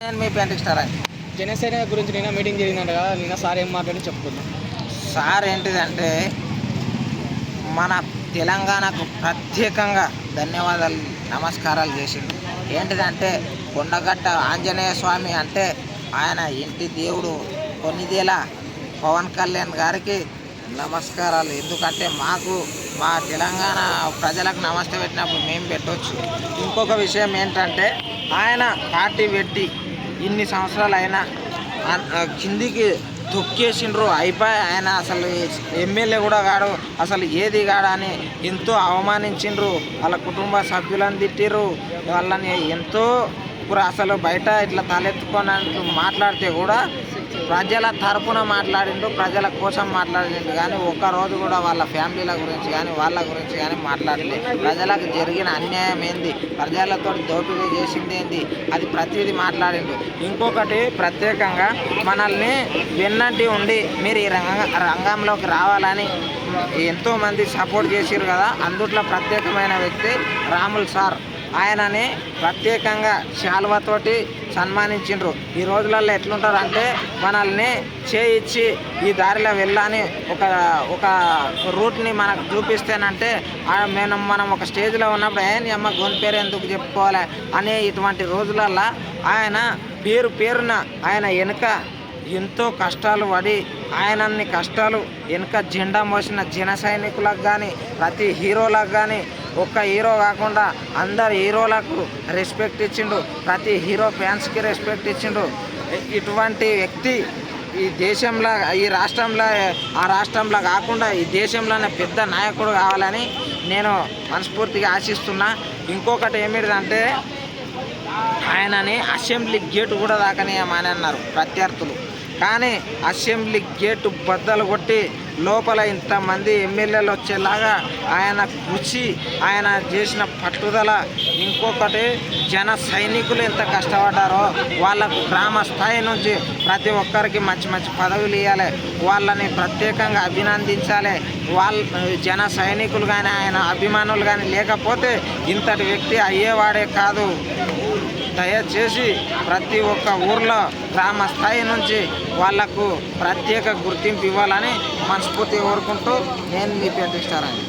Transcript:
నేను మీ painting star అండి జనసేన గురించి నిన్న మీటింగ్ జరిగిందంట కదా నిన్న సార్ ఏం మాట్లాడి చెప్పుకుందాం. సార్ ఏంటిదంటే మన తెలంగాణకు ప్రత్యేకంగా ధన్యవాదాలు నమస్కారాలు చేసిండు. ఏంటిదంటే కొండగట్ట ఆంజనేయ స్వామి అంటే ఆయన ఇంటి దేవుడు. కొన్నిదేల పవన్ కళ్యాణ్ గారికి నమస్కారాలు. ఎందుకంటే మాకు మా తెలంగాణ ప్రజలకు నమస్తే పెట్టినప్పుడు మేము పెట్టవచ్చు ఇంకొక విషయం ఏంటంటే ఆయన పార్టీ పెట్టి ఇన్ని సంవత్సరాలు అయినా కిందికి తొక్కేసిండ్రు. అయిపోయి ఆయన అసలు ఎమ్మెల్యే కూడా కాడు. అసలు ఏది కాడని అని ఎంతో అవమానించిండ్రు. వాళ్ళ కుటుంబ సభ్యులను తిట్టిర్రు. వాళ్ళని ఎంతో ఇప్పుడు అసలు బయట ఇట్లా తలెత్తుకొని మాట్లాడితే కూడా ప్రజల తరపున మాట్లాడిండు ప్రజల కోసం మాట్లాడిండు కానీ ఒక్కరోజు కూడా వాళ్ళ ఫ్యామిలీల గురించి కానీ వాళ్ళ గురించి కానీ మాట్లాడలేదు ప్రజలకు జరిగిన అన్యాయం ఏంది? ప్రజలతో దోపిడీ చేసింది ఏంది? అది ప్రతిదీ మాట్లాడిండు. ఇంకొకటి ప్రత్యేకంగా మనల్ని వెన్నంటి ఉండి మీరు ఈ రంగ రంగంలోకి రావాలని ఎంతోమంది సపోర్ట్ చేసారు కదా. అందుట్లో ప్రత్యేకమైన వ్యక్తి రాముల్ సార్. ఆయనని ప్రత్యేకంగా శాల్వతోటి సన్మానించిండ్రు. ఈ రోజులలో ఎట్లుంటారంటే మనల్ని చేయిచ్చి ఈ దారిలో వెళ్ళని ఒక ఒక రూట్ని మనకు చూపిస్తేనంటే మేము మనం మనం ఒక స్టేజ్లో ఉన్నప్పుడు ఆయన అమ్మ గొంతు పేరు ఎందుకు చెప్పుకోవాలి? అనే ఇటువంటి రోజులల్లో ఆయన పేరు పేరున ఆయన వెనుక ఎంతో కష్టాలు పడి ఆయనన్ని కష్టాలు వెనుక జెండా మోసిన జన సైనికులకు కానీ ప్రతి హీరోలకు కానీ ఒక్క హీరో కాకుండా అందరు హీరోలకు రెస్పెక్ట్ ఇచ్చిండు. ప్రతి హీరో ఫ్యాన్స్కి రెస్పెక్ట్ ఇచ్చిండు. ఇటువంటి వ్యక్తి ఈ దేశంలో ఈ రాష్ట్రంలో ఆ రాష్ట్రంలో కాకుండా ఈ దేశంలోనే పెద్ద నాయకుడు కావాలని నేను మనస్ఫూర్తిగా ఆశిస్తున్నా. ఇంకొకటి ఏమిటంటే ఆయనని అసెంబ్లీ గేటు కూడా దాకనీయమని అన్నారు ప్రత్యర్థులు. కానీ అసెంబ్లీ గేటు బద్దలు కొట్టి లోపల ఇంతమంది ఎమ్మెల్యేలు వచ్చేలాగా ఆయన కృషి ఆయన చేసిన పట్టుదల. ఇంకొకటి జన సైనికులు ఎంత కష్టపడ్డారో వాళ్ళకు గ్రామ స్థాయి నుంచి ప్రతి ఒక్కరికి మంచి మంచి పదవులు ఇవ్వాలి వాళ్ళని ప్రత్యేకంగా అభినందించాలి. వాళ్ళ జన సైనికులు కానీ ఆయన అభిమానులు కానీ లేకపోతే ఇంతటి వ్యక్తి అయ్యేవాడే కాదు. దయచేసి ప్రతి ఒక్క ఊర్లో గ్రామ స్థాయి నుంచి వాళ్ళకు ప్రత్యేక గుర్తింపు ఇవ్వాలని మనస్ఫూర్తి కోరుకుంటూ నేను మీ ప్రతిష్టారాన్ని